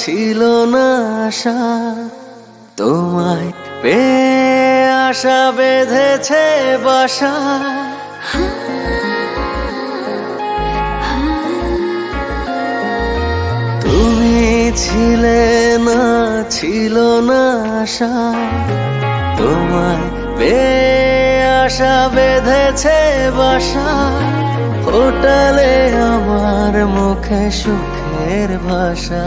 ছিল না আশা, তোমায় পেয়ে আশা বেঁধেছে বাসা। তুমি ছিলে না, ছিল না আশা, তোমায় পেয়ে আশা বেঁধেছে বাসা। হোটালে আমার মুখে সুখের ভাষা।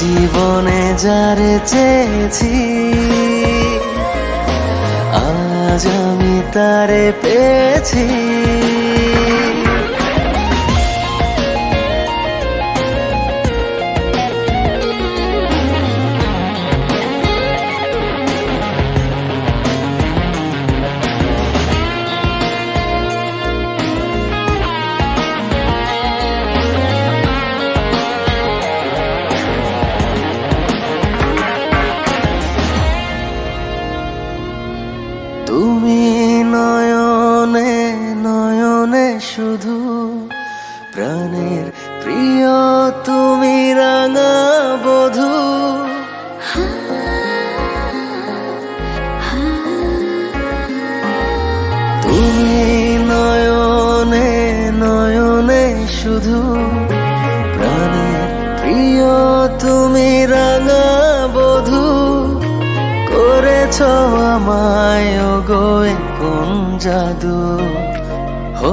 জীবনে যারে চেয়েছি আজ আমি তারে পেয়েছি। প্রাণের প্রিয় তুমি রাঙা বধূ। তুমি নয়নে নয়নে শুধু প্রাণের প্রিয় তুমি রাঙা বধূ। করেছ আমায় গো কোন জাদু? হো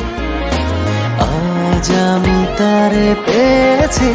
আজ আমি তারে পেয়েছি।